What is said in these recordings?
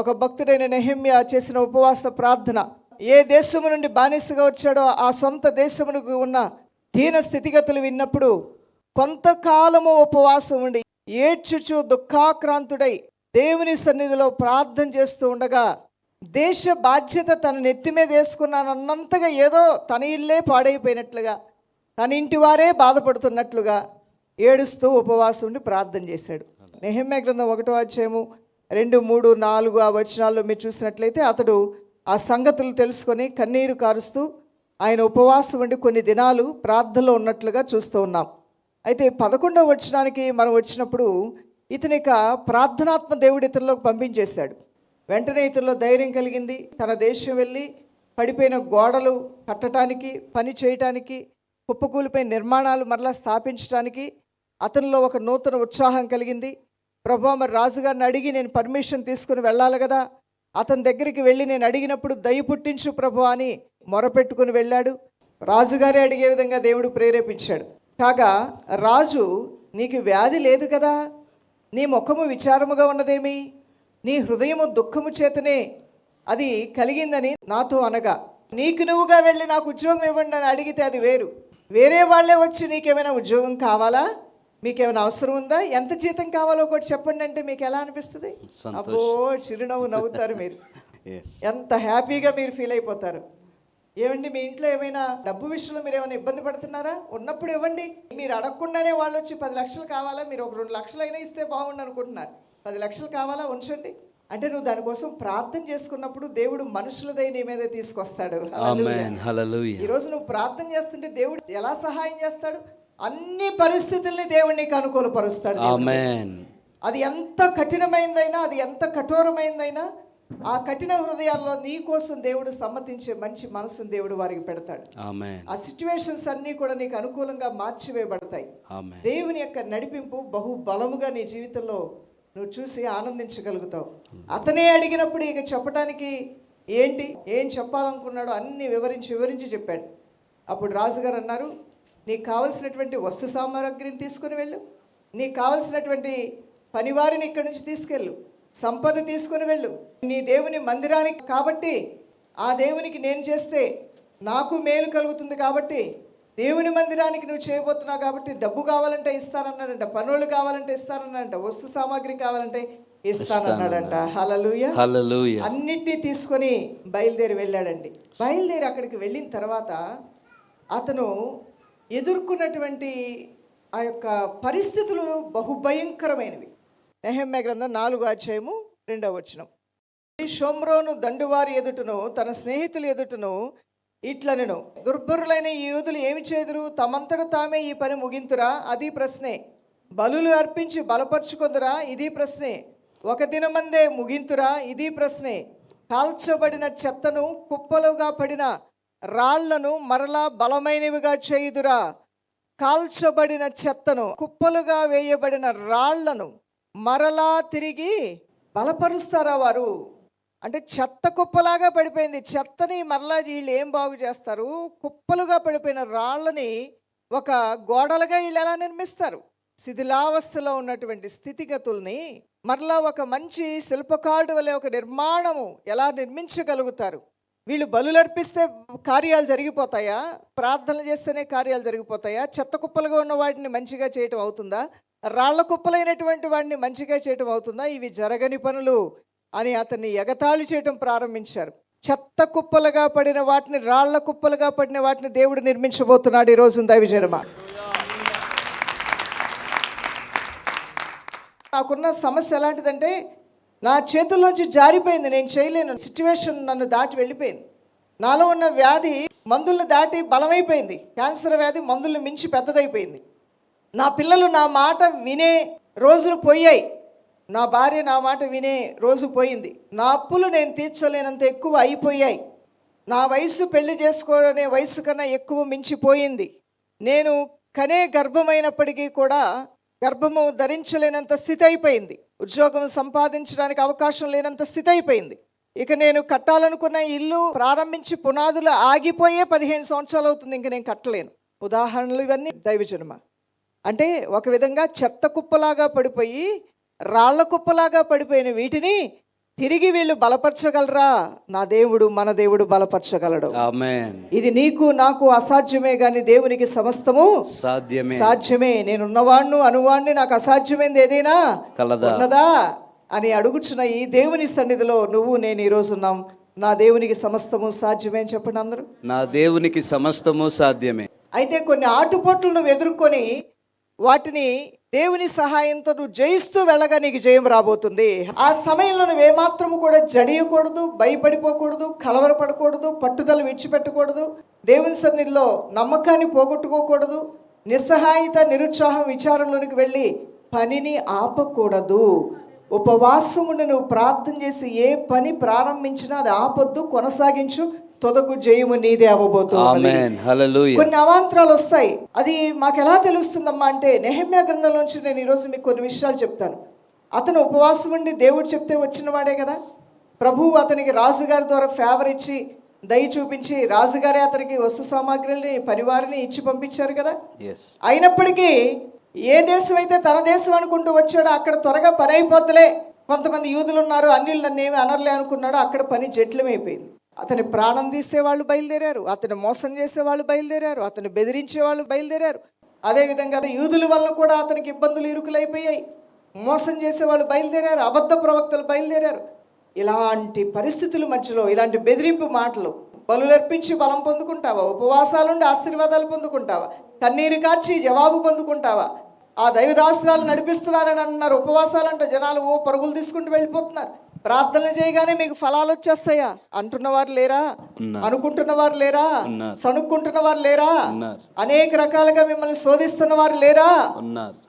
ఒక భక్తుడైన నెహమ్య చేసిన ఉపవాస ప్రార్థన. ఏ దేశము నుండి బానిసగా వచ్చాడో ఆ సొంత దేశమునకు ఉన్న దీన స్థితిగతులు విన్నప్పుడు కొంతకాలము ఉపవాసం ఉండి ఏడ్చుచు దుఃఖాక్రాంతుడై దేవుని సన్నిధిలో ప్రార్థన చేస్తూ ఉండగా దేశ బాధ్యత తన నెత్తి మీద వేసుకున్నానన్నంతగా ఏదో తన ఇల్లే పాడైపోయినట్లుగా తన ఇంటి వారే బాధపడుతున్నట్లుగా ఏడుస్తూ ఉపవాసం ఉండి ప్రార్థన చేశాడు. నెహమ్య గ్రంథం ఒకటో అధ్యాయము రెండు మూడు నాలుగు ఆ వచనాల్లో మీరు చూసినట్లయితే అతడు ఆ సంగతులు తెలుసుకొని కన్నీరు కారుస్తూ ఆయన ఉపవాసం ఉండి కొన్ని దినాలు ప్రార్థనలో ఉన్నట్లుగా చూస్తూ ఉన్నాం. అయితే పదకొండవ వచనానికి మనం వచ్చినప్పుడు ఇతనిక ప్రార్థనాత్మ దేవుడు ఇతరులకు పంపించేశాడు. వెంటనే ఇతరులో ధైర్యం కలిగింది. తన దేశం వెళ్ళి పడిపోయిన గోడలు కట్టడానికి పని చేయటానికి కుప్పకూలిపోయిన నిర్మాణాలు మరలా స్థాపించడానికి అతనిలో ఒక నూతన ఉత్సాహం కలిగింది. ప్రభా మరి రాజుగారిని అడిగి నేను పర్మిషన్ తీసుకుని వెళ్ళాలి కదా. అతని దగ్గరికి వెళ్ళి నేను అడిగినప్పుడు దయ పుట్టించు ప్రభు అని మొరపెట్టుకుని వెళ్ళాడు. రాజుగారే అడిగే విధంగా దేవుడు ప్రేరేపించాడు. కాగా రాజు నీకు వ్యాధి లేదు కదా. నీ ముఖము విచారముగా ఉన్నదేమి? నీ హృదయము దుఃఖము చేతనే అది కలిగిందని నాతో అనగా నీకు నువ్వుగా వెళ్ళి నాకు ఉద్యోగం ఇవ్వండి అని అడిగితే అది వేరు. వేరే వాళ్ళే వచ్చి నీకేమైనా ఉద్యోగం కావాలా? మీకేమైనా అవసరం ఉందా? ఎంత జీతం కావాలో ఒకటి చెప్పండి అంటే మీకు ఎలా అనిపిస్తుంది. అబ్బో చిరునవ్వు నవ్వుతారు మీరు. ఎంత హ్యాపీగా మీరు ఫీల్ అయిపోతారు. ఏమండి మీ ఇంట్లో ఏమైనా డబ్బు విషయంలో మీరు ఏమైనా ఇబ్బంది పడుతున్నారా? ఉన్నప్పుడు ఇవ్వండి. మీరు అడగకుండానే వాళ్ళు వచ్చి పది లక్షలు కావాలా? మీరు ఒక రెండు లక్షలు అయినా ఇస్తే బాగుండు అనుకుంటున్నారు. పది లక్షలు కావాలా? ఉంచండి. అంటే నువ్వు దానికోసం ప్రార్థన చేసుకున్నప్పుడు దేవుడు మనుషులదై నీ మీద తీసుకొస్తాడు. ఈరోజు నువ్వు ప్రార్థన చేస్తుంటే దేవుడు ఎలా సహాయం చేస్తాడు? అన్ని పరిస్థితుల్ని దేవుడు నీకు అనుకూలపరుస్తాడు అది ఎంత కఠినమైందైనా అది ఎంత కఠోరమైందైనా ఆ కఠిన హృదయాల్లో నీ కోసం దేవుడు సమ్మతించే మంచి మనసును దేవుడు వారికి పెడతాడు. ఆ సిచ్యువేషన్స్ అన్నీ కూడా నీకు అనుకూలంగా మార్చివేయబడతాయి. దేవుని యొక్క నడిపింపు బహు బలముగా నీ జీవితంలో నువ్వు చూసి ఆనందించగలుగుతావు. అతనే అడిగినప్పుడు ఇక చెప్పడానికి ఏంటి ఏం చెప్పాలనుకున్నాడో అన్ని వివరించి వివరించి చెప్పాడు. అప్పుడు రాజుగారు అన్నారు నీకు కావలసినటువంటి వస్తు సామాగ్రిని తీసుకుని వెళ్ళు. నీకు కావలసినటువంటి పనివారిని ఇక్కడి నుంచి తీసుకెళ్ళు. సంపద తీసుకుని వెళ్ళు. నీ దేవుని మందిరానికి కాబట్టి ఆ దేవునికి నేను చేస్తే నాకు మేలు కలుగుతుంది కాబట్టి దేవుని మందిరానికి నువ్వు చేయబోతున్నావు కాబట్టి డబ్బు కావాలంటే ఇస్తానన్నాడంట పనులు కావాలంటే ఇస్తానన్నాడంట వస్తు సామాగ్రి కావాలంటే ఇస్తానన్నాడంట. హలలుయ హల్లెలూయా. అన్నిటినీ తీసుకొని బయలుదేరి వెళ్ళాడండి. బయలుదేరి అక్కడికి వెళ్ళిన తర్వాత అతను ఎదుర్కొన్నటువంటి ఆ యొక్క పరిస్థితులు బహుభయంకరమైనవి. నెహమ్య గ్రంథం నాలుగు అధ్యాయము రెండవ వచనం. షోమ్రోను దండువారి ఎదుటను తన స్నేహితుల ఎదుటను ఇట్లనెను. దుర్భరులైన ఈ యూదులు ఏమి చేదురు? తమంతట తామే ఈ పని ముగింతురా? అది ప్రశ్నే. బలులు అర్పించి బలపరుచుకొందురా? ఇది ప్రశ్నే. ఒక దినమందే ముగింతురా? ఇది ప్రశ్నే. కాల్చబడిన చెత్తను కుప్పలుగా పడిన రాళ్ళను మరలా బలమైనవిగా చేయుదురా. కాల్చబడిన చెత్తను కుప్పలుగా వేయబడిన రాళ్ళను మరలా తిరిగి బలపరుస్తారా వారు? అంటే చెత్త కుప్పలాగా పడిపోయింది. చెత్తని మరలా వీళ్ళు ఏం బాగు చేస్తారు? కుప్పలుగా పడిపోయిన రాళ్ళని ఒక గోడలుగా వీళ్ళు ఎలా నిర్మిస్తారు? శిథిలావస్థలో ఉన్నటువంటి స్థితిగతుల్ని మరలా ఒక మంచి శిల్పకారుడు వలె ఒక నిర్మాణము ఎలా నిర్మించగలుగుతారు? వీళ్ళు బలులర్పిస్తే కార్యాలు జరిగిపోతాయా? ప్రార్థనలు చేస్తేనే కార్యాలు జరిగిపోతాయా? చెత్త కుప్పలుగా ఉన్న వాటిని మంచిగా చేయటం అవుతుందా? రాళ్ళ కుప్పలైనటువంటి వాటిని మంచిగా చేయటం అవుతుందా? ఇవి జరగని పనులు అని అతన్ని ఎగతాళి చేయటం ప్రారంభించారు. చెత్త కుప్పలుగా పడిన వాటిని రాళ్ళ కుప్పలుగా పడిన వాటిని దేవుడు నిర్మించబోతున్నాడు ఈ రోజు దైవజనమా నాకున్న సమస్య ఎలాంటిదంటే నా చేతుల్లోంచి జారిపోయింది నేను చేయలేను. సిచ్యువేషన్ నన్ను దాటి వెళ్ళిపోయింది. నాలో ఉన్న వ్యాధి మందులను దాటి బలమైపోయింది. క్యాన్సర్ వ్యాధి మందులను మించి పెద్దదైపోయింది. నా పిల్లలు నా మాట వినే రోజులు పోయాయి. నా భార్య నా మాట వినే రోజు పోయింది. నా అప్పులు నేను తీర్చలేనంత ఎక్కువ అయిపోయాయి. నా వయసు పెళ్ళి చేసుకోనే వయసు కన్నా ఎక్కువ మించిపోయింది. నేను కనే గర్భమైనప్పటికీ కూడా గర్భము ధరించలేనంత స్థితి అయిపోయింది. ఉద్యోగం సంపాదించడానికి అవకాశం లేనంత స్థితి అయిపోయింది. ఇక నేను కట్టాలనుకున్న ఇల్లు ప్రారంభించి పునాదులు ఆగిపోయే పదిహేను సంవత్సరాలు అవుతుంది. ఇంక నేను కట్టలేను. ఉదాహరణలు ఇవన్నీ. దైవజన్మ. అంటే ఒక విధంగా చెత్త కుప్పలాగా పడిపోయి రాళ్ళ కుప్పలాగా పడిపోయిన వీటిని తిరిగి వీళ్ళు బలపరచగలరా? నా దేవుడు మన దేవుడు బలపరచగలడు. ఇది నీకు నాకు అసాధ్యమే గాని దేవునికి సమస్తము సాధ్యమే. సాధ్యమే. నేను ఉన్నవాణ్ణు అనువాణ్ణి నాకు అసాధ్యమైంది ఏదైనా? కలదా? ఉన్నదా? అని అడుగుచున్న ఈ దేవుని సన్నిధిలో నువ్వు నేను ఈరోజు ఉన్నాం. నా దేవునికి సమస్తము సాధ్యమే అని చెప్పండి అందరూ. నా దేవునికి సమస్తము సాధ్యమే. అయితే కొన్ని ఆటుపోట్లు నువ్వు ఎదుర్కొని వాటిని దేవుని సహాయంతో నువ్వు జయిస్తూ వెళ్ళగా నీకు జయం రాబోతుంది. ఆ సమయంలో నువ్వు ఏమాత్రము కూడా జడియకూడదు భయపడిపోకూడదు కలవరపడకూడదు పట్టుదల విడిచిపెట్టకూడదు. దేవుని సన్నిధిలో నమ్మకాన్ని పోగొట్టుకోకూడదు. నిస్సహాయిత నిరుత్సాహం విచారంలోనికి వెళ్ళి పనిని ఆపకూడదు. ఉపవాసమును నువ్వు ప్రార్థన చేసి ఏ పని ప్రారంభించినా అది ఆపొద్దు కొనసాగించు తొదకు జయము నీదే అవ్వబోతుంది కొన్ని అవాంతరాలు వస్తాయి. అది మాకు ఎలా తెలుస్తుందమ్మా అంటే నెహమ్యా గ్రంథంలోంచి నేను ఈరోజు మీకు కొన్ని విషయాలు చెప్తాను. అతను ఉపవాసం ఉండి దేవుడు చెప్తే వచ్చిన వాడే కదా. ప్రభువు అతనికి రాజుగారి ద్వారా ఫేవర్ ఇచ్చి దయ చూపించి రాజుగారే అతనికి వస్తు సామాగ్రిని పరివారిని ఇచ్చి పంపించారు కదా. అయినప్పటికీ ఏ దేశం అయితే తన దేశం అనుకుంటూ వచ్చాడో అక్కడ త్వరగా పని అయిపోతలే కొంతమంది యూదులు ఉన్నారు అన్యులు నన్ను ఏమి అనర్లే అనుకున్నాడో అక్కడ పని జట్లమైపోయింది. అతని ప్రాణం తీసే వాళ్ళు బయలుదేరారు అతను మోసం చేసే వాళ్ళు బయలుదేరారు అతను బెదిరించే వాళ్ళు బయలుదేరారు అదేవిధంగా యూదుల వల్ల కూడా అతనికి ఇబ్బందులు ఇరుకులైపోయాయి. మోసం చేసే వాళ్ళు బయలుదేరారు అబద్ధ ప్రవక్తలు బయలుదేరారు. ఇలాంటి పరిస్థితుల మధ్యలో ఇలాంటి బెదిరింపు మాటలు బలులర్పించి బలం పొందుకుంటావా? ఉపవాసాలుండి ఆశీర్వాదాలు పొందుకుంటావా? కన్నీరు కార్చి జవాబు పొందుకుంటావా? ఆ దైవదాసనాలు నడిపిస్తున్నారని అంటున్నారు ఉపవాసాలంటే జనాలు ఓ పరుగులు తీసుకుంటూ వెళ్ళిపోతున్నారు. ప్రార్థనలు చేయగానే మీకు ఫలాలు వచ్చేస్తాయా? అంటున్న వారు లేరా. అనుకుంటున్న వారు లేరా? ఉన్నారు. సణుక్కుంటున్న వారు లేరా అనేక రకాలుగా మిమ్మల్ని శోధిస్తున్న వారు లేరా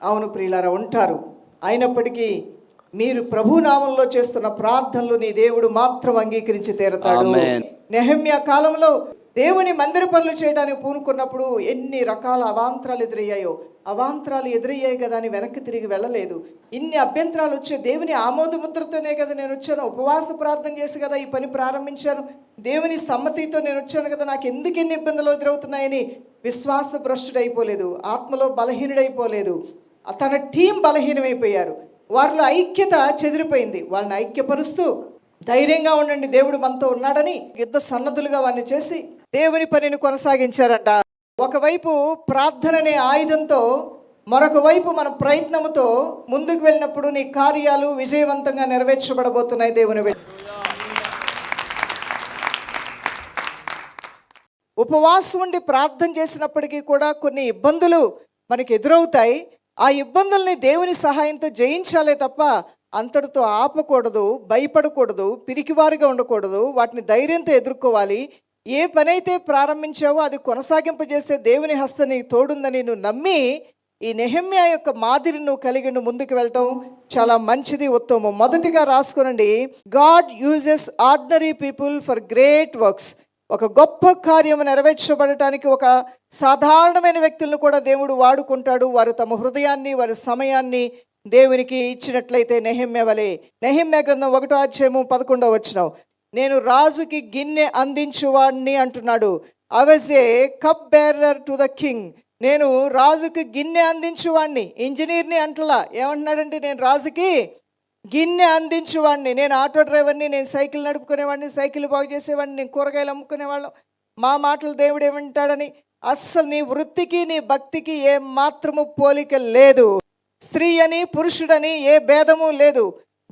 అవును ప్రియులారా ఉంటారు. అయినప్పటికీ మీరు ప్రభు నామంలో చేస్తున్న ప్రార్థనలు నీ దేవుడు మాత్రం అంగీకరించి తీరతాడు. నెహమ్య కాలంలో దేవుని మందిర పనులు చేయడానికి పూనుకున్నప్పుడు ఎన్ని రకాల అవాంతరాలు ఎదురయ్యాయో అవాంతరాలు ఎదురయ్యాయి కదా అని వెనక్కి తిరిగి వెళ్ళలేదు. ఇన్ని అభ్యంతరాలు వచ్చే దేవుని ఆమోదముద్రతోనే కదా నేను వచ్చాను. ఉపవాస ప్రార్థన చేసి కదా ఈ పని ప్రారంభించాను. దేవుని సమ్మతితో నేను వచ్చాను కదా నాకు ఎందుకు ఎన్ని ఇబ్బందులు ఎదురవుతున్నాయని విశ్వాస భ్రష్టుడైపోలేదు ఆత్మలో బలహీనుడైపోలేదు. తన టీం బలహీనమైపోయారు. వారిలో ఐక్యత చెదిరిపోయింది. వాళ్ళని ఐక్యపరుస్తూ ధైర్యంగా ఉండండి దేవుడు మనతో ఉన్నాడని యుద్ధ సన్నద్ధులుగా వారిని చేసి దేవుని పనిని కొనసాగించారంట. ఒకవైపు ప్రార్థన అనే ఆయుధంతో మరొక వైపు మన ప్రయత్నంతో ముందుకు వెళ్ళినప్పుడు నీ కార్యాలు విజయవంతంగా నెరవేర్చబడబోతున్నాయి దేవుని ఉపవాసం ఉండి ప్రార్థన చేసినప్పటికీ కూడా కొన్ని ఇబ్బందులు మనకి ఎదురవుతాయి. ఆ ఇబ్బందుల్ని దేవుని సహాయంతో జయించాలే తప్ప అంతటితో ఆపకూడదు భయపడకూడదు పిరికివారిగా ఉండకూడదు వాటిని ధైర్యంతో ఎదుర్కోవాలి. ఏ పనైతే ప్రారంభించావో అది కొనసాగింపజేసే దేవుని హస్త నీకు తోడుందని నువ్వు నమ్మి ఈ నెహమ్యా యొక్క మాదిరి నువ్వు కలిగి నువ్వు ముందుకు వెళ్ళటం చాలా మంచిది ఉత్తమం. మొదటిగా రాసుకోనండి. God uses ordinary people for great works ఒక గొప్ప కార్యం నెరవేర్చబడటానికి ఒక సాధారణమైన వ్యక్తులను కూడా దేవుడు వాడుకుంటాడు. వారు తమ హృదయాన్ని వారి సమయాన్ని దేవునికి ఇచ్చినట్లయితే నెహమ్య వలె. నెహమ్య గ్రంథం ఒకటో అధ్యాయము పదకొండవ వచ్చినావు నేను రాజుకి గిన్నె అందించువాడిని అంటున్నాడు. I was a cup bearer to the king. నేను రాజుకి గిన్నె అందించువాడిని ఇంజనీర్ని అంటలా. ఏమంటున్నాడంటే నేను రాజుకి గిన్నె అందించువాడిని నేను ఆటో డ్రైవర్ని నేను సైకిల్ నడుపుకునేవాడిని సైకిల్ బాగు చేసేవాడిని నేను కూరగాయలు అమ్ముకునేవాళ్ళం. మా మాటలు దేవుడు ఏమంటాడని. అస్సలు నీ వృత్తికి నీ భక్తికి ఏ మాత్రము పోలిక లేదు. స్త్రీ అని పురుషుడని ఏ భేదము లేదు.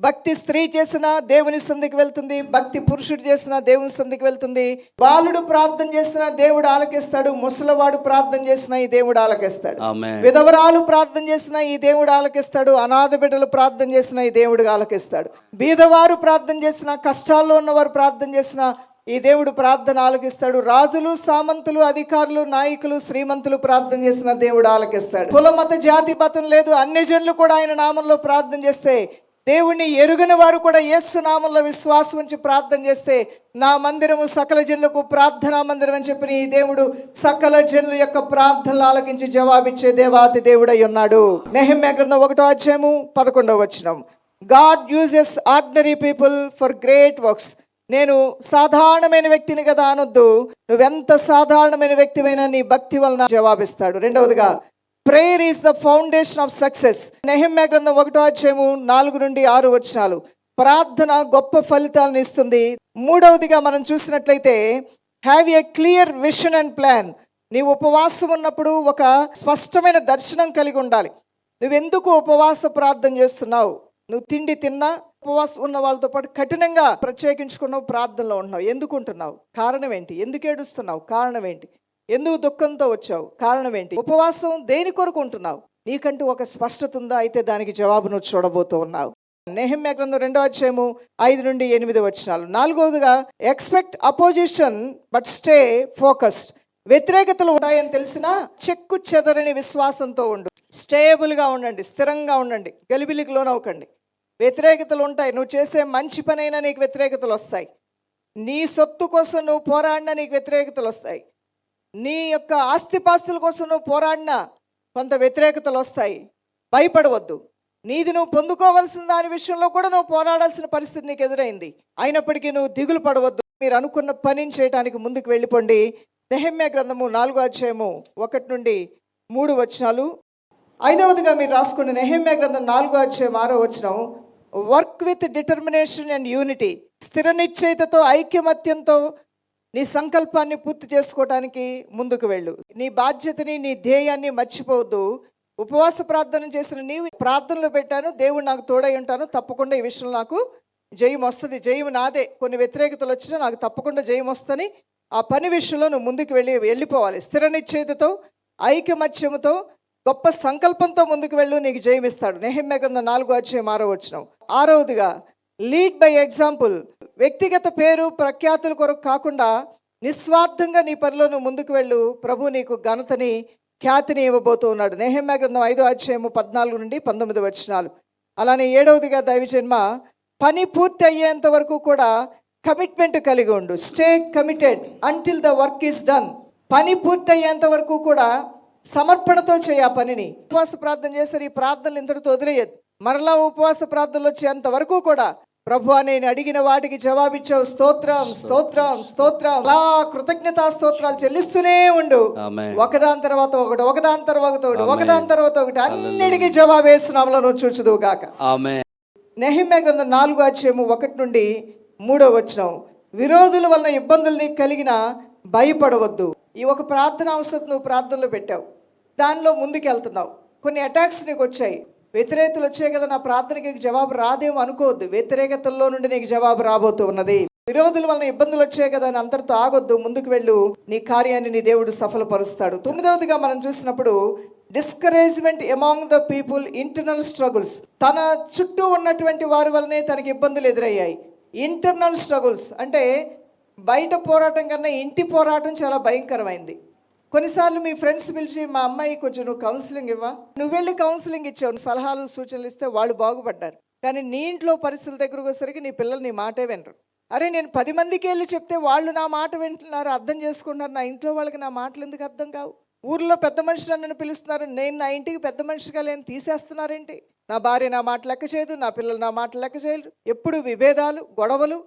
భక్తి స్త్రీ చేసినా దేవుని సంధికి వెళ్తుంది భక్తి పురుషుడు చేసినా దేవుని సంధికి వెళ్తుంది. బాలుడు ప్రార్థన చేసినా దేవుడు ఆలకిస్తాడు ముసలివాడు ప్రార్థన చేసినా ఈ దేవుడు ఆలకిస్తాడు. విధవరాలు ప్రార్థన చేసిన ఈ దేవుడు ఆలకిస్తాడు అనాథ బిడ్డలు ప్రార్థన చేసిన ఈ దేవుడు ఆలకిస్తాడు. బీదవారు ప్రార్థన చేసిన కష్టాల్లో ఉన్నవారు ప్రార్థన చేసిన ఈ దేవుడు ప్రార్థన ఆలకిస్తాడు. రాజులు సామంతులు అధికారులు నాయకులు శ్రీమంతులు ప్రార్థన చేసిన దేవుడు ఆలకిస్తాడు. కుల మత జాతి మతం లేదు. అన్ని జనులు కూడా ఆయన నామంలో ప్రార్థన చేస్తే దేవుణ్ణి ఎరుగని వారు కూడా ఏసునామంలో విశ్వాసం ఉంచి ప్రార్థన చేస్తే నా మందిరము సకల జనులకు ప్రార్థనా మందిరం అని చెప్పిన ఈ దేవుడు సకల జనుల యొక్క ప్రార్థనలు ఆలకించి జవాబిచ్చే దేవాతి దేవుడై ఉన్నాడు. నెహమ్య గ్రంథం ఒకటో అధ్యాయము పదకొండవ వచనం. God uses ordinary people for great works. నేను సాధారణమైన వ్యక్తిని కదా అనొద్దు. నువ్వెంత సాధారణమైన వ్యక్తివైనా నీ భక్తి వలన జవాబిస్తాడు. రెండవదిగా prayer is the foundation of success Nehemiah గ్రంథం ఒకటో అధ్యాయము నాలుగు నుండి ఆరు వచనాలు. ప్రార్థన గొప్ప ఫలితాలను ఇస్తుంది. మూడవదిగా మనం చూసినట్లయితే have a clear vision and plan నీ ఉపవాసం ఉన్నప్పుడు ఒక స్పష్టమైన దర్శనం కలిగి ఉండాలి. నువ్వెందుకు ఉపవాస ప్రార్థన చేస్తున్నావు? నువ్వు తిండి తిన్నా ఉపవాసం ఉన్న వాళ్ళతో పాటు కఠినంగా ప్రత్యేకించుకున్నావు ప్రార్థనలో ఉంటున్నావు. ఎందుకుంటున్నావు కారణం ఏంటి? ఎందుకు ఏడుస్తున్నావు? కారణం ఏంటి? ఎందుకు దుఃఖంతో వచ్చావు? కారణం ఏంటి? ఉపవాసం దేని కొరకు ఉంటున్నావు? నీకంటూ ఒక స్పష్టత ఉందా? అయితే దానికి జవాబు నువ్వు చూడబోతూ ఉన్నావు. నెహమ్య గ్రంథం రెండో అధ్యాయము ఐదు నుండి ఎనిమిది వచ్చినాలు నాలుగవదిగా expect opposition but stay focused వ్యతిరేకతలు ఉన్నాయని తెలిసినా చెక్కు చెదరని విశ్వాసంతో ఉండు. స్టేబుల్గా ఉండండి స్థిరంగా ఉండండి గలిబిలికి లోనవ్వకండి. వ్యతిరేకతలు ఉంటాయి. నువ్వు చేసే మంచి పనైనా నీకు వ్యతిరేకతలు వస్తాయి. నీ సొత్తు కోసం నువ్వు పోరాడినా నీకు వ్యతిరేకతలు వస్తాయి. నీ యొక్క ఆస్తిపాస్తుల కోసం నువ్వు పోరాడినా కొంత వ్యతిరేకతలు వస్తాయి. భయపడవద్దు. నీది నువ్వు పొందుకోవలసిన దాని విషయంలో కూడా నువ్వు పోరాడాల్సిన పరిస్థితి నీకు ఎదురైంది. అయినప్పటికీ నువ్వు దిగులు పడవద్దు. మీరు అనుకున్న పనిని చేయడానికి ముందుకు వెళ్ళిపోండి. నెహమ్య గ్రంథము నాలుగో అధ్యాయము ఒకటి నుండి మూడు వచనాలు. ఐదవదిగా మీరు రాసుకున్న నెహమ్య గ్రంథం నాలుగో అధ్యాయం ఆరో వచనం. Work with determination and unity స్థిర నిశ్చయితతో ఐక్యమత్యంతో నీ సంకల్పాన్ని పూర్తి చేసుకోవడానికి ముందుకు వెళ్ళు. నీ బాధ్యతని నీ ధ్యేయాన్ని మర్చిపోవద్దు. ఉపవాస ప్రార్థన చేసిన నీవు ప్రార్థనలు పెట్టాను దేవుడు నాకు తోడై ఉంటాను. తప్పకుండా ఈ విషయంలో నాకు జయం వస్తుంది. జయం నాదే. కొన్ని వ్యతిరేకతలు వచ్చినా నాకు తప్పకుండా జయం వస్తుంది ఆ పని విషయంలో నువ్వు ముందుకు వెళ్ళి వెళ్ళిపోవాలి. స్థిర నిశ్చయితతో ఐకమత్యముతో గొప్ప సంకల్పంతో ముందుకు వెళ్ళు. నీకు జయం ఇస్తాడు. నెహమ్య గ్రంథం నాలుగో అధ్యాయం ఆరో వచ్చినావు ఆరవదిగా లీడ్ బై ఎగ్జాంపుల్ వ్యక్తిగత పేరు ప్రఖ్యాతుల కొరకు కాకుండా నిస్వార్థంగా నీ పనిలో నువ్వు ముందుకు వెళ్ళు. ప్రభు నీకు ఘనతని ఖ్యాతిని ఇవ్వబోతూ ఉన్నాడు. నెహమ్య గ్రంథం ఐదో అధ్యాయము పద్నాలుగు నుండి పంతొమ్మిది వచనాలు. అలానే ఏడవదిగా దైవజన్మ పని పూర్తి అయ్యేంత వరకు కూడా కమిట్మెంట్ కలిగి ఉండు. Stay committed until the work is done పని పూర్తి అయ్యేంత వరకు కూడా సమర్పణతో చేయ ఆ పనిని. ఉపవాస ప్రార్థన చేస్తారు ఈ ప్రార్థనలు ఇంతటితో వదిలేయద్దు. మరలా ఉపవాస ప్రార్థనలు వచ్చేంత వరకు కూడా ప్రభు నేను అడిగిన వాటికి జవాబిచ్చావు. స్తోత్రం స్తోత్రం స్తోత్రం. అలా కృతజ్ఞతా స్తోత్రాలు చెల్లిస్తూనే ఉండు. ఒకదాని తర్వాత ఒకటి ఒకదాని తర్వాత ఒకటి ఒకదాని తర్వాత ఒకటి. అన్నిటికీ జవాబు వేస్తున్నాములో నువ్వు చూచుదువు గాక. ఆమె నెహిమ్య గ్రంథం నాలుగో అధ్యాయము ఒకటి నుండి మూడో వచనం. విరోధుల వలన ఇబ్బందులు నీకు కలిగిన భయపడవద్దు. ఈ ఒక ప్రార్థన అవసరం నువ్వు ప్రార్థనలో పెట్టావు. దానిలో ముందుకు వెళ్తున్నావు కొన్ని అటాక్స్ నీకు వచ్చాయి. వ్యతిరేకతలు వచ్చాయి కదా నా ప్రార్థనకి జవాబు రాదేమో అనుకోవద్దు. వ్యతిరేకతల్లో నుండి నీకు జవాబు రాబోతూ ఉన్నది. విరోధుల వలన ఇబ్బందులు వచ్చాయి కదా అని అందరితో ఆగొద్దు. ముందుకు వెళ్ళు. నీ కార్యాన్ని నీ దేవుడు సఫలపరుస్తాడు. తొమ్మిదవదిగా మనం చూసినప్పుడు discouragement among the people internal struggles తన చుట్టూ ఉన్నటువంటి వారి వల్లనే తనకి ఇబ్బందులు ఎదురయ్యాయి. ఇంటర్నల్ స్ట్రగుల్స్ అంటే బయట పోరాటం కన్నా ఇంటి పోరాటం చాలా భయంకరమైంది. కొన్నిసార్లు మీ ఫ్రెండ్స్ పిలిచి మా అమ్మాయి కొంచెం నువ్వు కౌన్సిలింగ్ ఇవ్వా. నువ్వు వెళ్ళి కౌన్సిలింగ్ ఇచ్చావు సలహాలు సూచనలు ఇస్తే వాళ్ళు బాగుపడ్డారు. కానీ నీ ఇంట్లో పరిస్థితుల దగ్గరకు వచ్చేసరికి నీ పిల్లలు నీ మాటే వినరు. అరే నేను పది మందికి వెళ్ళి చెప్తే వాళ్ళు నా మాట వింటున్నారు అర్థం చేసుకుంటున్నారు. నా ఇంట్లో వాళ్ళకి నా మాటలు ఎందుకు అర్థం కావు? ఊర్లో పెద్ద మనుషులు నన్ను పిలుస్తున్నారు. నేను నా ఇంటికి పెద్ద మనిషిగా లేని తీసేస్తున్నారేంటి? నా భార్య నా మాట లెక్క చేయదు నా పిల్లలు నా మాట లెక్క చేయరు ఎప్పుడు విభేదాలు గొడవలు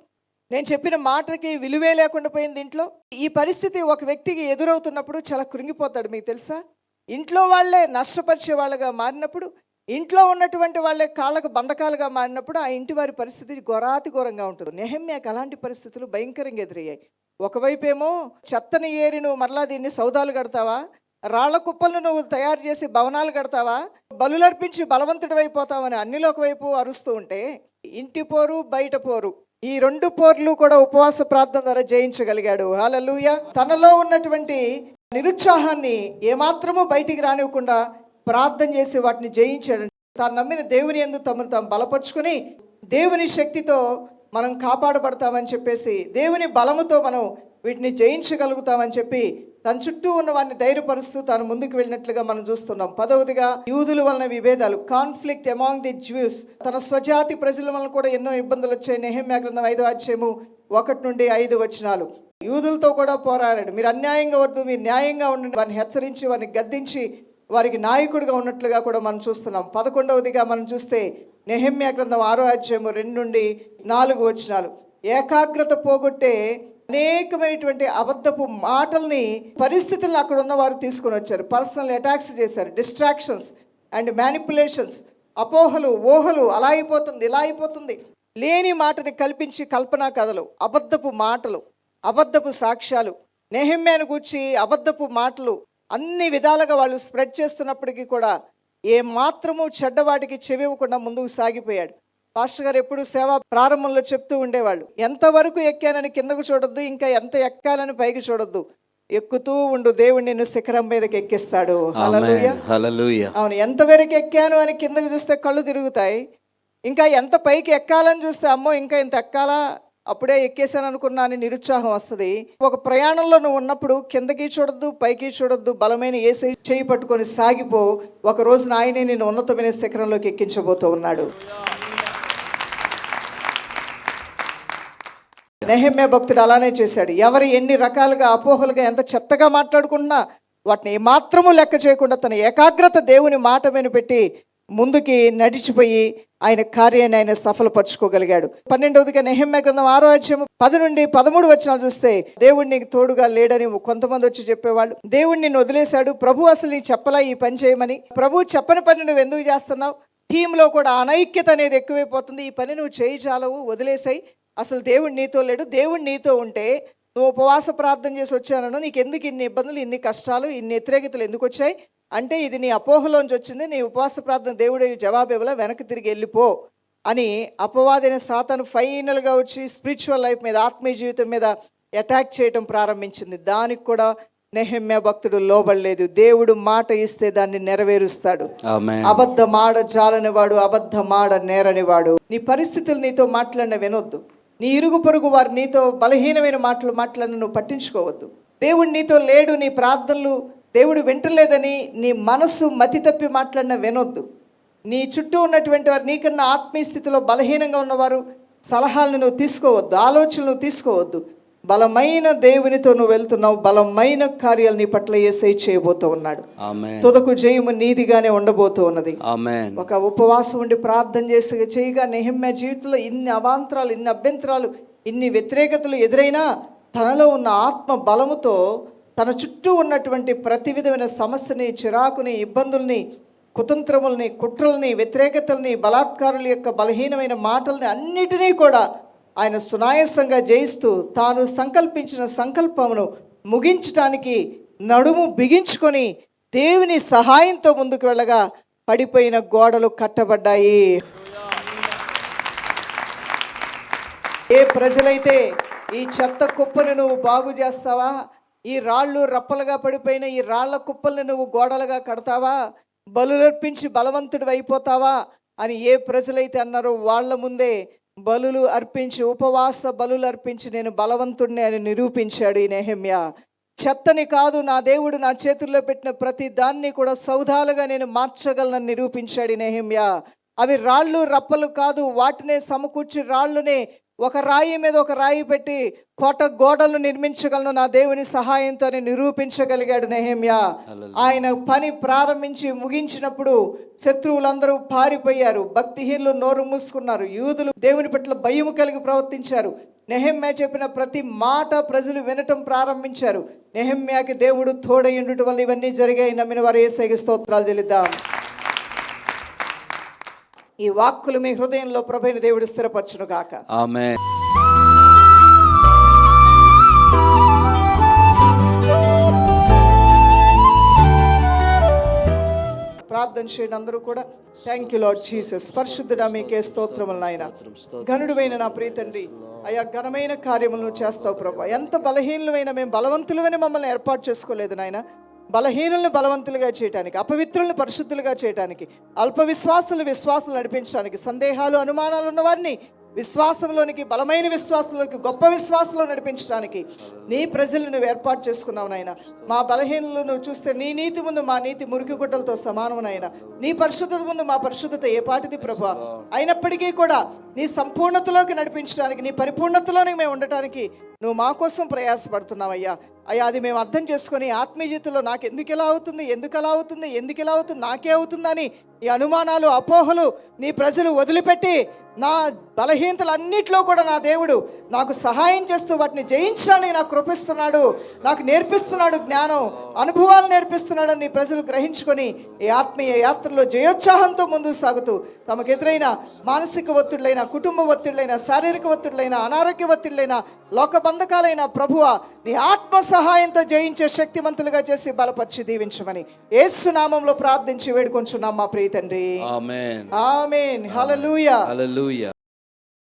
నేను చెప్పిన మాటకి విలువే లేకుండా పోయింది ఇంట్లో. ఈ పరిస్థితి ఒక వ్యక్తికి ఎదురవుతున్నప్పుడు చాలా కృంగిపోతాడు మీకు తెలుసా? ఇంట్లో వాళ్ళే నష్టపరిచే వాళ్ళగా మారినప్పుడు ఇంట్లో ఉన్నటువంటి వాళ్ళే కాళ్ళకు బంధకాలుగా మారినప్పుడు ఆ ఇంటి వారి పరిస్థితి ఘోరాతి ఘోరంగా ఉంటుంది. నెహమ్యాకి అలాంటి పరిస్థితులు భయంకరంగా ఎదురయ్యాయి. ఒకవైపేమో చెత్తని ఏరి నువ్వు మరలా దీన్ని సౌదాలు కడతావా? రాళ్ళ కుప్పలను నువ్వు తయారు చేసి భవనాలు కడతావా? బలులర్పించి బలవంతుడు అయిపోతావని అన్నిలో ఒకవైపు అరుస్తూ ఉంటే ఇంటి పోరు బయట పోరు. ఈ రెండు పోర్లు కూడా ఉపవాస ప్రార్థన ద్వారా జయించగలిగాడు. హాలూయ తనలో ఉన్నటువంటి నిరుత్సాహాన్ని ఏమాత్రము బయటికి రానివ్వకుండా ప్రార్థన చేసి వాటిని జయించాడు. తాను నమ్మిన దేవుని ఎందు తమను తాము బలపరుచుకుని దేవుని శక్తితో మనం కాపాడబడతామని చెప్పేసి దేవుని బలముతో మనం వీటిని జయించగలుగుతామని చెప్పి తన చుట్టూ ఉన్న వారిని ధైర్యపరుస్తూ తాను ముందుకు వెళ్ళినట్లుగా మనం చూస్తున్నాం. పదవదిగా యూదుల వలన విభేదాలు కాన్ఫ్లిక్ట్ అమాంగ్ ది జ్యూస్ తన స్వజాతి ప్రజల వలన కూడా ఎన్నో ఇబ్బందులు వచ్చాయి. నెహమ్యా గ్రంథం ఐదో అధ్యాయము ఒకటి నుండి ఐదు వచనాలు. యూదులతో కూడా పోరాడాడు. మీరు అన్యాయంగా వద్దు మీరు న్యాయంగా ఉండండి. వారిని హెచ్చరించి వారిని గద్దించి వారికి నాయకుడిగా ఉన్నట్లుగా కూడా మనం చూస్తున్నాం. పదకొండవదిగా మనం చూస్తే నెహమ్యా గ్రంథం ఆరో అధ్యాయము రెండు నుండి నాలుగు వచనాలు. ఏకాగ్రత పోగొట్టే అనేకమైనటువంటి అబద్ధపు మాటల్ని పరిస్థితులను అక్కడ ఉన్నవారు తీసుకుని తీసుకొని వచ్చారు. పర్సనల్ అటాక్స్ చేశారు. డిస్ట్రాక్షన్స్ అండ్ మ్యానిపులేషన్స్ అపోహలు ఊహలు అలా అయిపోతుంది ఇలా అయిపోతుంది. లేని మాటని కల్పించి కల్పనా కథలు అబద్ధపు మాటలు అబద్ధపు సాక్ష్యాలు నెహమ్యాను గూర్చి అబద్ధపు మాటలు అన్ని విధాలుగా వాళ్ళు స్ప్రెడ్ చేస్తున్నప్పటికీ కూడా ఏ మాత్రము చెడ్డవాటికి చెవివ్వకుండా ముందుకు సాగిపోయాడు. పాస్టర్ గారు ఎప్పుడు సేవ ప్రారంభంలో చెప్తూ ఉండేవాళ్ళు ఎంతవరకు ఎక్కానని కిందకు చూడొద్దు ఇంకా ఎంత ఎక్కాలని పైకి చూడొద్దు ఎక్కుతూ ఉండు దేవుడు నిన్ను శిఖరం మీదకి ఎక్కిస్తాడు. అవును ఎంతవరకు ఎక్కాను అని కిందకు చూస్తే కళ్ళు తిరుగుతాయి ఇంకా ఎంత పైకి ఎక్కాలని చూస్తే అమ్మో ఇంకా ఇంత ఎక్కాలా? అప్పుడే ఎక్కేసాను అనుకున్నా అని నిరుత్సాహం వస్తుంది. ఒక ప్రయాణంలో నువ్వు ఉన్నప్పుడు కిందకి చూడొద్దు పైకి చూడొద్దు బలమైన ఏ చేయి పట్టుకొని సాగిపో ఒక రోజున ఆయనే నిన్ను ఉన్నతమైన శిఖరంలోకి ఎక్కించబోతూ ఉన్నాడు. నెహమ్య భక్తుడు అలానే చేశాడు. ఎవరు ఎన్ని రకాలుగా అపోహలుగా ఎంత చెత్తగా మాట్లాడుకున్నా వాటిని ఏమాత్రము లెక్క చేయకుండా తన ఏకాగ్రత దేవుని మాట పెట్టి ముందుకి నడిచిపోయి ఆయన కార్యాన్ని ఆయన సఫలపరచుకోగలిగాడు. పన్నెండవదిగా నెహమ్య గ్రంథం ఆరో అధ్యాయం పది నుండి పదమూడు వచ్చిన చూస్తే దేవుడు నీకు తోడుగా లేడని కొంతమంది వచ్చి చెప్పేవాళ్ళు. దేవుడు నిన్ను వదిలేశాడు. ప్రభు అసలు నీ చెప్పలా ఈ పని చేయమని. ప్రభు చెప్పని పని నువ్వు ఎందుకు చేస్తున్నావు? టీంలో కూడా అనైక్యత అనేది ఎక్కువైపోతుంది. ఈ పని నువ్వు చేయి చాలవు వదిలేసాయి. అసలు దేవుడు నీతో లేడు దేవుడు నీతో ఉంటే నువ్వు ఉపవాస ప్రార్థన చేసి వచ్చానను నీకు ఎందుకు ఇన్ని ఇబ్బందులు ఇన్ని కష్టాలు ఇన్ని వ్యతిరేకతలు ఎందుకు వచ్చాయి? అంటే ఇది నీ అపోహలోంచి వచ్చింది నీ ఉపవాస ప్రార్థన దేవుడు జవాబు ఇవ్వలే వెనక్కి తిరిగి వెళ్ళిపో అని అపవాదైన సాతాను ఫైనల్గా వచ్చి స్పిరిచువల్ లైఫ్ మీద ఆత్మీయ జీవితం మీద అటాక్ చేయడం ప్రారంభించింది. దానికి కూడా నెహమ్య భక్తుడు లోబడలేదు. దేవుడు మాట ఇస్తే దాన్ని నెరవేరుస్తాడు. అబద్ధమాడ జాలనివాడు అబద్ధమాడ నేరనివాడు. నీ పరిస్థితులు నీతో మాట్లాడిన వినొద్దు. నీ ఇరుగు పొరుగు వారు నీతో బలహీనమైన మాటలు మాటలను నువ్వు పట్టించుకోవద్దు. దేవుడు నీతో లేడు నీ ప్రార్థనలు దేవుడు వింటలేదని నీ మనసు మతి తప్పి మాట్లాడిన వినొద్దు. నీ చుట్టూ ఉన్నటువంటి వారు నీకన్నా ఆత్మీయ స్థితిలో బలహీనంగా ఉన్నవారు సలహాలను నువ్వు తీసుకోవద్దు ఆలోచనలు తీసుకోవద్దు. బలమైన దేవునితో నువ్వు వెళ్తున్నావు బలమైన కార్యాలు నీ పట్ల ఏసై చేయబోతూ ఉన్నాడు. తుదకు జయము నీదిగానే ఉండబోతూ ఉన్నది. ఒక ఉపవాసం ఉండి ప్రార్థన చేసి చేయగా నెహమ్య జీవితంలో ఇన్ని అవాంతరాలు ఇన్ని అభ్యంతరాలు ఇన్ని వ్యతిరేకతలు ఎదురైనా తనలో ఉన్న ఆత్మ బలముతో తన చుట్టూ ఉన్నటువంటి ప్రతి విధమైన సమస్యని చిరాకుని ఇబ్బందుల్ని కుతంత్రముల్ని కుట్రల్ని వ్యతిరేకతల్ని బలాత్కారుల యొక్క బలహీనమైన మాటల్ని అన్నిటినీ కూడా ఆయన సునాయాసంగా జయిస్తూ తాను సంకల్పించిన సంకల్పమును ముగించటానికి నడుము బిగించుకొని దేవుని సహాయంతో ముందుకు వెళ్ళగా పడిపోయిన గోడలు కట్టబడ్డాయి. ఏ ప్రజలైతే ఈ చెత్త కుప్పను నువ్వు బాగు చేస్తావా? ఈ రాళ్ళు రప్పలుగా పడిపోయిన ఈ రాళ్ళ కుప్పల్ని నువ్వు గోడలుగా కడతావా? బలులర్పించి బలవంతుడు అయిపోతావా అని ఏ ప్రజలైతే అన్నారో వాళ్ళ ముందే బలులు అర్పించి ఉపవాస బలులు అర్పించి నేను బలవంతుడిని అని నిరూపించాడు ఈ నెహమ్య. చెత్తని కాదు నా దేవుడు నా చేతుల్లో పెట్టిన ప్రతి దాన్ని కూడా సౌధాలుగా నేను మార్చగలనని నిరూపించాడు ఈ నెహమ్య. అవి రాళ్ళు రప్పలు కాదు వాటినే సమకూర్చి రాళ్ళునే ఒక రాయి మీద ఒక రాయి పెట్టి కోట గోడలను నిర్మించగలను. నా దేవుని సహాయంతో నిరూపించగలిగాడు నెహమ్య. ఆయన పని ప్రారంభించి ముగించినప్పుడు శత్రువులందరూ పారిపోయారు. భక్తిహీనులు నోరు మూసుకున్నారు. యూదులు దేవుని పట్ల భయము కలిగి ప్రవర్తించారు. నెహమ్య చెప్పిన ప్రతి మాట ప్రజలు వినటం ప్రారంభించారు. నెహమ్యాకి దేవుడు తోడయుండుట వల్ల ఇవన్నీ జరిగాయి నమ్మిన వారు ఏసైకి స్తోత్రాలు చెల్లిద్దాం. ఈ వాక్కులు మీ హృదయంలో ప్రభైన దేవుడు స్థిరపరచును గాక. ఆమేన్. ప్రార్థన చేయండి అందరూ కూడా. థ్యాంక్ యూ లాడ్ జీసస్ పరిశుద్ధుడా మీకే స్తోత్రములు నాయన. ఘనుడువైన నా ప్రీతండ్రి అయా ఘనమైన కార్యములను చేస్తావు ప్రభా. ఎంత బలహీనులమైన మేము బలవంతులమని మమ్మల్ని ఏర్పాటు చేసుకోలేదు నాయన. బలహీనులను బలవంతులుగా చేయటానికి అపవిత్రులను పరిశుద్ధులుగా చేయటానికి అల్ప విశ్వాసులు విశ్వాసాలు నడిపించడానికి సందేహాలు అనుమానాలు ఉన్న వారిని విశ్వాసంలోనికి బలమైన విశ్వాసంలోకి గొప్ప విశ్వాసంలో నడిపించడానికి నీ ప్రజలను నువ్వు ఏర్పాటు చేసుకున్నావు నాయన. మా బలహీనలు నువ్వు చూస్తే నీ నీతి ముందు మా నీతి మురికి గుడ్డలతో సమానం నాయన. నీ పరిశుద్ధత ముందు మా పరిశుద్ధత ఏ పాటిది ప్రభు? అయినప్పటికీ కూడా నీ సంపూర్ణతలోకి నడిపించడానికి నీ పరిపూర్ణతలోనే మేము ఉండటానికి నువ్వు మా కోసం ప్రయాసపడుతున్నావయ్యా. అయ్యా అది మేము అర్థం చేసుకొని ఆత్మీయ జీవితంలో నాకు ఎందుకు ఇలా అవుతుంది ఎందుకు అలా అవుతుంది ఎందుకు ఇలా అవుతుంది నాకే అవుతుందని ఈ అనుమానాలు అపోహలు నీ ప్రజలు వదిలిపెట్టి నా బలహీనతలన్నిట్లో కూడా నా దేవుడు నాకు సహాయం చేస్తూ వాటిని జయించడానికి నాకు కృపిస్తున్నాడు నాకు నేర్పిస్తున్నాడు జ్ఞానం అనుభవాలు నేర్పిస్తున్నాడని ప్రజలు గ్రహించుకొని ఈ ఆత్మీయ యాత్రలో జయోత్సాహంతో ముందుకు సాగుతూ తమకు ఎదురైన మానసిక ఒత్తిడులైన కుటుంబ ఒత్తిడులైన శారీరక ఒత్తిడులైన అనారోగ్య ఒత్తిడులైన లోక బంధకాలైన ప్రభువ నీ ఆత్మ సహాయంతో జయించే శక్తిమంతులుగా చేసి బలపరిచి దీవించమని యేసు నామంలో ప్రార్థించి వేడుకొంచున్నాం మా ప్రియ తండ్రి. ఆమేన్. ఆమేన్. హల్లెలూయా. Hallelujah.